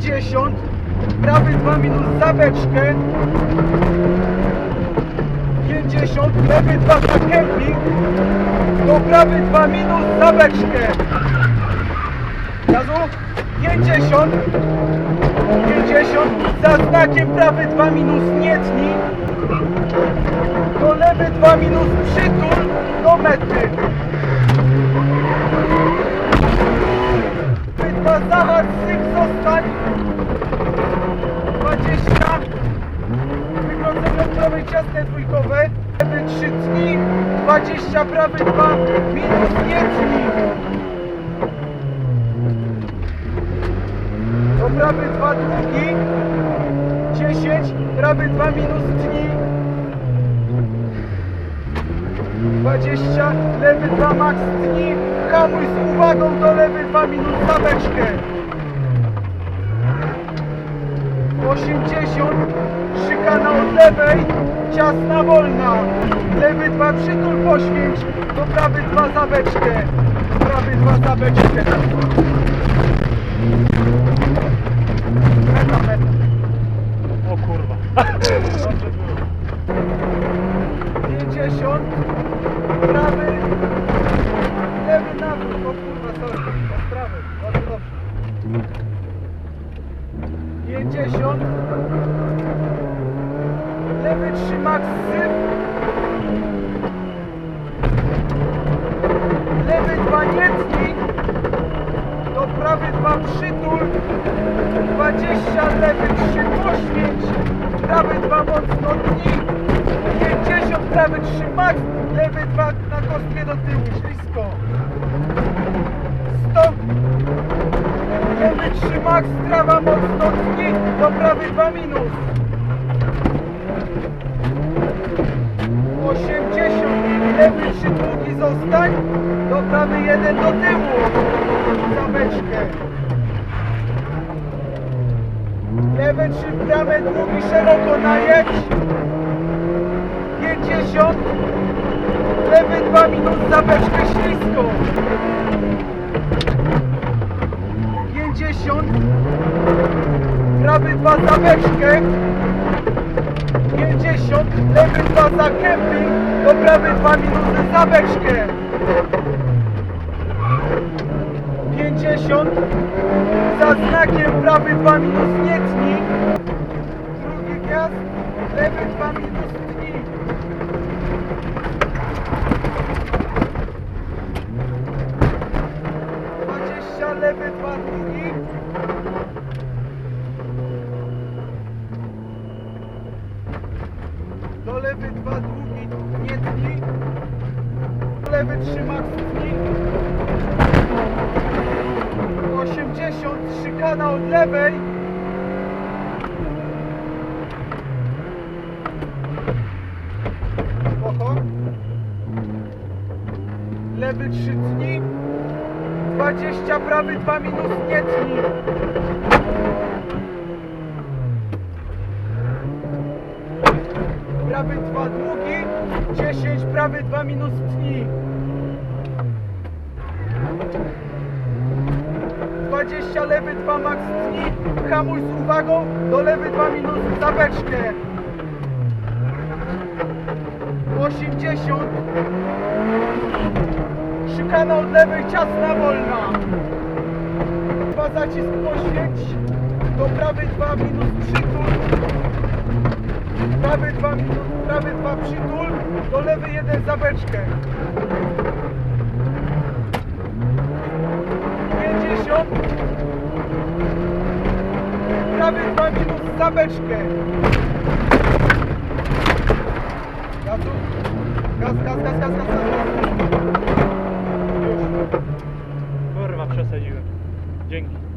50, prawy 2 minus zabeczkę, 50, lewy 2 za kemping, do prawy 2 minus zabeczkę. Gazu, 50, 50, za znakiem prawy 2 minus nie tnij, do lewy 2 minus przytul do mety. 20 prawy 2 minus nie dni. Do prawy 2 długi. 10. Prawy 2 minus dni. 20, lewy 2 max dni, hamuj z uwagą do lewy 2 minut zabeczkę. 80, szykana od lewej, ciasna wolna. Lewy 2 przytul poświęć, do prawy 2 zabeczkę. Prawy 2 zabeczkę. Meta, meta. O kurwa. Dobrze było. 50, prawy, lewy nawrót, o kurwa, sorry, od prawy, dobrze, dobrze. 50, lewy trzyma syp, lewy dwa nie tnij, do prawy dwa przytul, 20 lewy 3 poświęć, prawy 2 mocno dni, 50 prawy 3 max, lewy 2 na kostkę do tyłu, ślisko. 100 lewy 3 max, prawa mocno dni, do prawy 2 minus. 80 lewy 3 długi zostań, do prawy 1 do tyłu, zabeczkę. Lewe trzy prawe długi szeroko najedź. 50. Lewy 2 minut za beczkę ślisko. 50. Prawy 2 za beczkę. 50. Lewy 2 za kemping. Do prawy 2 minuty za beczkę. 50 za znakiem prawy 2 minus nie tnij drugi gwiazd lewy 2 minus tnij dwadzieścia lewy 2 drugi do lewy 2 drugi nie do lewy 3 max tnij 80, szykana od lewej. Lewy 3 dni. 20, prawy 2 minus nie dni. Prawy 2 długi. 10, prawy 2 minus dni. 20 lewy 2 max dni, hamuj z uwagą, do lewy 2 minus za beczkę. 80 Szykana od lewej, ciasna wolna. Dwa zacisk poświęć, do prawy 2 minus przytul. Prawy 2 minus, prawy 2 przytul, do lewy 1 za beczkę. Prawy trąci mu w zabeczkę. Gazu. Gaz, gaz, gaz, gaz, gaz, gaz. Kurwa, przesadziłem. Dzięki.